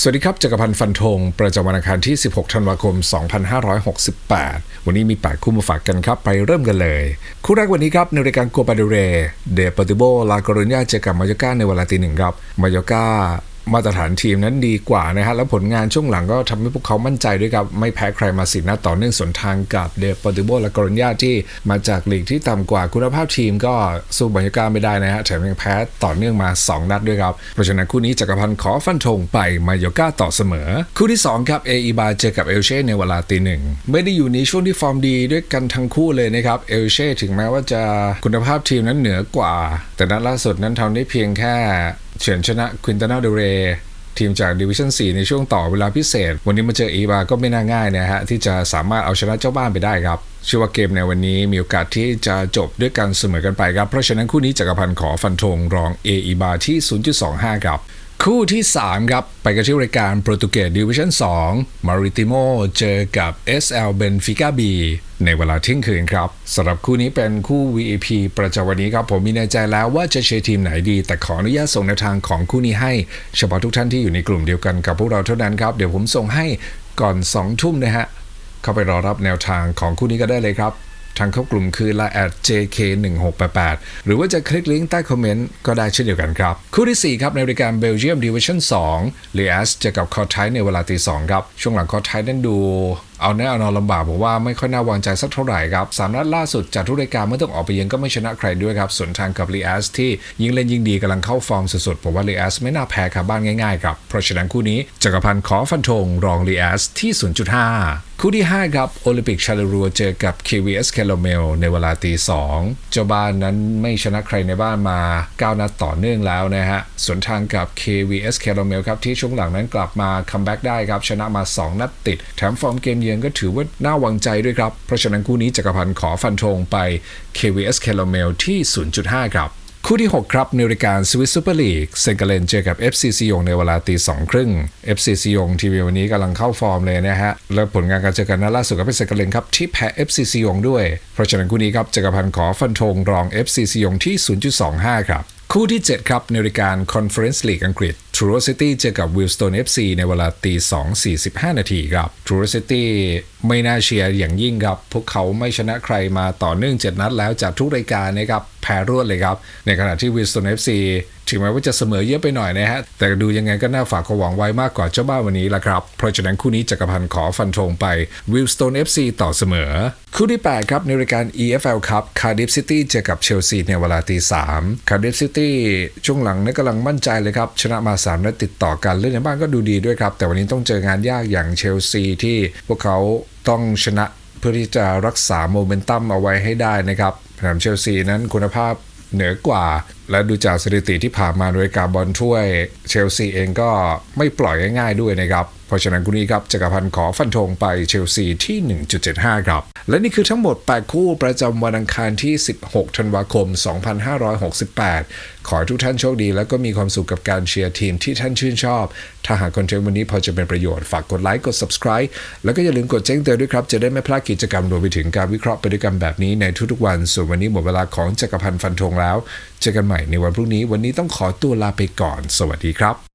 สวัสดีครับจักรพันธ์ฟันธงประจำวันอังคารที่ 16 ธันวาคม 2568 วันนี้มี 8 คู่มาฝากกันครับ ไปเริ่มกันเลย คู่แรกวันนี้ครับ ในรายการโกปาเดเร เดปติโบลากรุญญาเจอกับมายกาในเวลาตีหนึ่งครับ มายกา มาตรฐานทีมนั้นดีกว่านะฮะแล้วผลงานช่วงหลังก็ทำให้พวกเขามั่นใจด้วยครับ ไม่แพ้ใครมาสินัดต่อเนื่องสวนทางกับเดปติโบลากรุญญาที่มาจากลีกที่ต่ำกว่าคุณภาพทีมก็สู้มายาก้าไม่ได้นะฮะแถมยังแพ้ต่อเนื่องมา 2 นัดด้วยครับ เพราะฉะนั้นคู่นี้จักรพันธ์ขอฟันธงไปมายก้าต่อเสมอ คู่ที่ 2 ครับเออีบาเจอกับเอลเช่ในเวลาตีหนึ่งไม่ได้อยู่ในช่วงที่ฟอร์มดีด้วยกันทั้งคู่เลยนะครับเอลเช่ถึงแม้ว่าจะคุณภาพทีมนั้นเหนือกว่า แต่นัดล่าสุดนั้นทำได้เพียงแค่ เฉือนชนะควินตานาเดเรทีมจากดิวิชั่น4ในช่วงต่อเวลาพิเศษ วันนี้มาเจออีบาก็ไม่น่าง่ายนะฮะ ที่จะสามารถเอาชนะเจ้าบ้านไปได้ครับเชื่อว่าเกมในวันนี้มีโอกาสที่จะจบด้วยกันเสมอกันไปครับ เพราะฉะนั้นคู่นี้จักรพันธ์ขอฟันธงรองเออีบาที่ 0.25 ครับ คู่ที่ 3 ครับ ไปกันที่รายการโปรตุเกสดิวิชั่น2มาริติโมเจอกับ SL Benfica B ในเวลาเที่ยงคืนครับสำหรับคู่นี้เป็นคู่ VIP ประจำวันนี้ครับ ผมมีในใจแล้วว่าจะเชียร์ทีมไหนดี แต่ขออนุญาตส่งแนวทางของคู่นี้ให้เฉพาะทุกท่านที่อยู่ในกลุ่มเดียวกันกับพวกเราเท่านั้นครับ เดี๋ยวผมส่งให้ก่อน 2 ทุ่มนะฮะเข้าไปรอรับแนวทางของคู่นี้ก็ได้เลยครับ ทางเข้ากลุ่มคือละแอด JK1688 หรือว่าจะคลิกลิงก์ใต้คอมเมนต์ก็ได้เช่นเดียวกันครับ คู่ที่ 4 ครับ ในรายการเบลเยียมดิวิชั่น2ลีแอสเจอกับคอร์ไทในเวลาตี2ครับ ช่วงหลังคอร์ไทนั้นดู เอาแน่เอานอนลำบากบอกว่าไม่ค่อยน่าวางใจสักเท่าไหร่ครับสามนัดล่าสุดจากทุกรายการเมื่อต้องออกไปเยือนก็ไม่ชนะใครด้วยครับส่วนทางกับลีแอสที่ยิ่งเล่นยิ่งดีกำลังเข้าฟอร์มสุดๆผมว่าลีแอสไม่น่าแพ้คาบ้านง่ายๆครับเพราะฉะนั้นคู่นี้จักรพันธ์ขอฟันธงรองลีแอสที่ 0.5 คู่ที่ 5 ครับโอลิมปิกชาลรัวเจอกับ KVS แคลเมลในเวลาตี2เจ้าบ้านนั้นไม่ชนะใครในบ้านมา 9 นัดต่อเนื่องแล้วนะฮะส่วนทางกับ KVS แคลเมลครับที่ช่วงหลังนั้นกลับมาคัมแบ็กได้ครับชนะมา 2 นัดติดแถมฟอร์มเกมเยือนก็ถือว่าน่าวางใจด้วยครับ เพราะฉะนั้นคู่นี้จักรพันธ์ขอฟันธงไป KVS แคลเมลที่ 0.5 ครับ คู่ที่ 6 ครับในรายการสวิสซูเปอร์ลีกเซนเกเลนเจอกับ FC ซียงในเวลาตีสองครึ่ง FC ซียงทีวีวันนี้กำลังเข้าฟอร์มเลยนะฮะ แล้วผลงานการเจอกันนัดล่าสุดก็เป็นเซนเกเลนครับที่แพ้ FC ซียงด้วย เพราะฉะนั้นคู่นี้ครับจักรพันธ์ขอฟันธงรอง FC ซียงที่ 0.25 ครับ คู่ที่ 7 ครับ ในรายการ Conference League อังกฤษ Truro City เจอกับ Wilstone FC ในเวลาตี2 45 นาทีครับ Truro City ไม่น่าเชียร์อย่างยิ่งครับ พวกเขาไม่ชนะใครมาต่อเนื่อง 7 นัดแล้วจากทุกรายการนะครับ พ้รวดเลยครับ ในขณะที่ Wilstone FC ถึงแม้ว่าจะเสมอเยอะไปหน่อยนะฮะ แต่ดูยังไงก็น่าฝากความหวังไว้มากกว่าเจ้าบ้านวันนี้ละครับ เพราะฉะนั้นคู่นี้จักรพันธ์ขอฟันธงไป Wilstone FC ต่อเสมอ คู่ที่ 8 ครับ ในรายการ EFL ครับ Cardiff City เจอกับเชลซีในเวลาตี3 Cardiff City ช่วงหลังนี่กำลังมั่นใจเลยครับ ชนะมา3นัดติดต่อกันเล่นในบ้านก็ดูดีด้วยครับ แต่วันนี้ต้องเจองานยากอย่างเชลซีที่พวกเขาต้องชนะเพื่อที่จะรักษาโมเมนตัมเอาไว้ให้ได้นะครับ แถมเชลซีนั้นคุณภาพเหนือกว่า และดูจากสถิติที่ผ่านมาโดยการบอลถ้วยเชลซีเองก็ไม่ปล่อยง่ายๆด้วยนะครับ เพราะฉะนั้นคู่นี้ครับจักรพันธ์ขอฟันธงไปเชลซีที่ 1.75 ครับ และนี่คือทั้งหมด 8 คู่ประจำวันอังคารที่ 16 ธันวาคม 2568 ขอให้ทุกท่านโชคดี แล้วก็มีความสุขกับการเชียร์ทีมที่ท่านชื่นชอบ ถ้าหากคอนเทนต์วันนี้พอจะเป็นประโยชน์ฝากกดไลค์กด subscribe แล้วก็อย่าลืมกดแจ้งเตือนด้วยครับ จะได้ไม่พลาดกิจกรรมรวมไปถึงการวิเคราะห์พฤติกรรมแบบนี้ในทุกๆวันส่วนวันนี้หมดเวลาของจักรพันธ์ฟันธงแล้วเจอกันใหม่ม่ในวันพรุ่งนี้ วันนี้ต้องขอตัวลาไปก่อน สวัสดีครับ